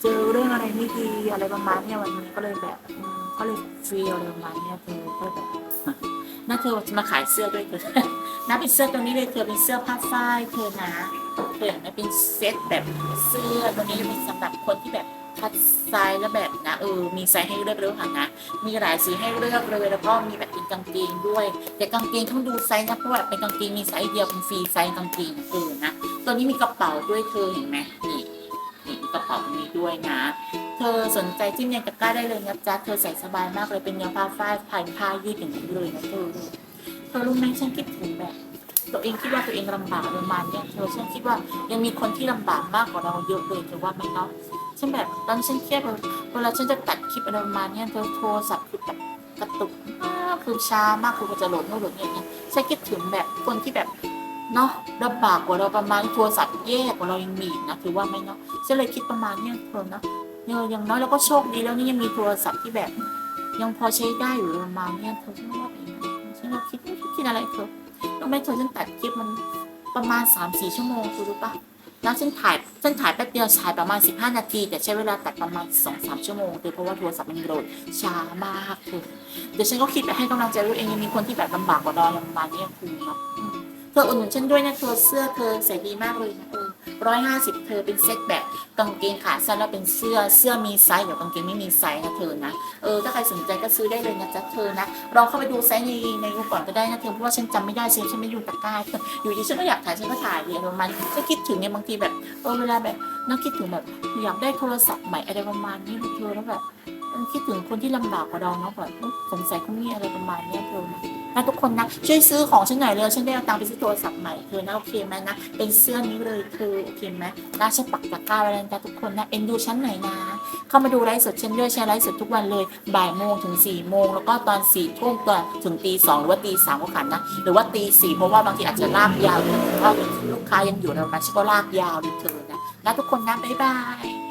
เจอเรื่องอะไรไม่ดีอะไรประมาณเนี้ยวันนี้ก็เลยแบบก็เลยฟีลอะไรประมาณเนี้ยเธอก็แบบน่าเธอจะมาขายเสื้อด้วยเธอน่าเป็นเสื้อตัวนี้เลยเธอเป็นเสื้อผ้าฝ้ายเธอนะเธออยากได้เป็นเซ็ตแบบเสื้อตัวนี้เป็นสำหรับคนที่แบบคัดไซส์แล้วแบบนะเออมีไซส์ให้เลือกเลยค่ะนะมีหลายสีให้เลือกเลยแล้วก็มีแบบเป็นกางเกงด้วย แต่กางเกงต้องดูไซส์นะเพราะว่าเป็นกางเกงมีไซส์เดียวเป็นฟรีไซส์กางเกงเออนะตัวนี้มีกระเป๋าด้วยเธอเห็นไหมนี่ กระเป๋านี้ด้วยนะ เธอสนใจจิ้มยังตะกร้าได้เลยนะจ๊ะ เธอใส่สบายมากเลยเป็นเนื้อผ้าฝ้ายผ่านผ้ายืดอย่างนี้เลยนะเธอเธอรู้ไหมฉันคิดถึงแบบ ตัวเองคิดว่าตัวเองลำบากประมาณเนี้ยเธอฉันคิดว่ายังมีคนที่ลำบากมากกว่าเราเยอะเลยเธอว่าไหมเนาะฉันแบบตอนฉันเครียดเวลาฉันจะตัดคลิปอะไรประมาณเนี้ยเธอโทรศัพท์คือแบบกระตุกมากคือช้ามากคือจะโหลดโน่นโหลดนี่ย่างเงี้ยฉันคิดถึงแบบคนที่แบบ เนาะลำบากกว่าเราประมาณโทรศัพท์แย่กว่าเรายังมีนะถือว่าไหมเนาะฉันเลยคิดประมาณเนี้ยเธอเนาะเนี่ยอย่างน้อยเราก็โชคดีแล้วนี่ยังมีโทรศัพท์ที่แบบ ยังพอใช้ได้อยู่ประมาณเนี้ยเธอฉันว่าเป็นอย่างฉันเราคิดไม่คิดอะไรเธอรู้ไหมเธอฉันตัดคลิปมันประมาณ3ามสี่ชั่วโมงคุณรู้ปะแล้วฉันถ่ายฉันถ่ายแป๊บเดียวถ่ายประมาณ 15 นาที แต่ใช้เวลาตัดประมาณ2อสชั่วโมงเธอเพราะว่าโทรศัพท์มันโหลดช้ามากเธอเดี๋ยวฉันก็คิดไปให้กำลังใจตัวเองยังมีคนที่แบบลำบากกว่าเราอย่างประมาณเนี้ยคือเนาะ เธออุดหนุนฉันด้วยนะเธอเสื้อเธอใส่ดีมากเลยนะเออร้อยห้าสิบเธอเป็นเซ็ตแบบกางเกงขาสั้นแล้วเป็นเสื้อเสื้อมีไซส์เดี๋ยวกางเกงไม่มีไซส์นะเธอนะเออถ้าใครสนใจก็ซื้อได้เลยนะจ๊ะเธอนะลองเข้าไปดูไซส์ในในรูปก่อนก็ได้นะเธอเพราะว่าฉันจำไม่ได้ฉันฉันไม่อยู่ตะกร้าอยู่ดีฉันก็อยากถ่ายฉันก็ถ่ายเรียนประมาณฉันคิดถึงเนี่ยบางทีแบบเออเวลาแบบนักคิดถึงแบบอยากได้โทรศัพท์ใหม่อะไรประมาณนี้เธอแล้วแบบคิดถึงคนที่ลำบากกว่าเราเนาะแบบสงสัยเขามีอะไรประมาณนี้เธอนะ นะทุกคนนะช่วยซื้อของฉันหน่อยเลยฉันได้เอาตังค์ไปซื้อโทรศัพท์ใหม่เธอนะโอเคไหมนะเป็นเสื้อนี้เลยเธอโอเคไหมนะฉันปักตะกร้าไว้แล้วนะทุกคนนะเอ็นดูฉันหน่อยนะเข้ามาดูไลฟ์สดฉันด้วยแชร์ไลฟ์สดทุกวันเลยบ่ายโมงถึง4ี่โมงแล้วก็ตอน4ี่ทุ่มตัวถึงตีสองหรือว่าตีสามก็ขันนะหรือว่าตีสี่เพราะว่าบางทีอาจจะลากยาวเพราะลูกค้ายังอยู่ในระมาณฉันก็ลากยาวเลยเธอนะนะทุกคนนะบ๊ายบาย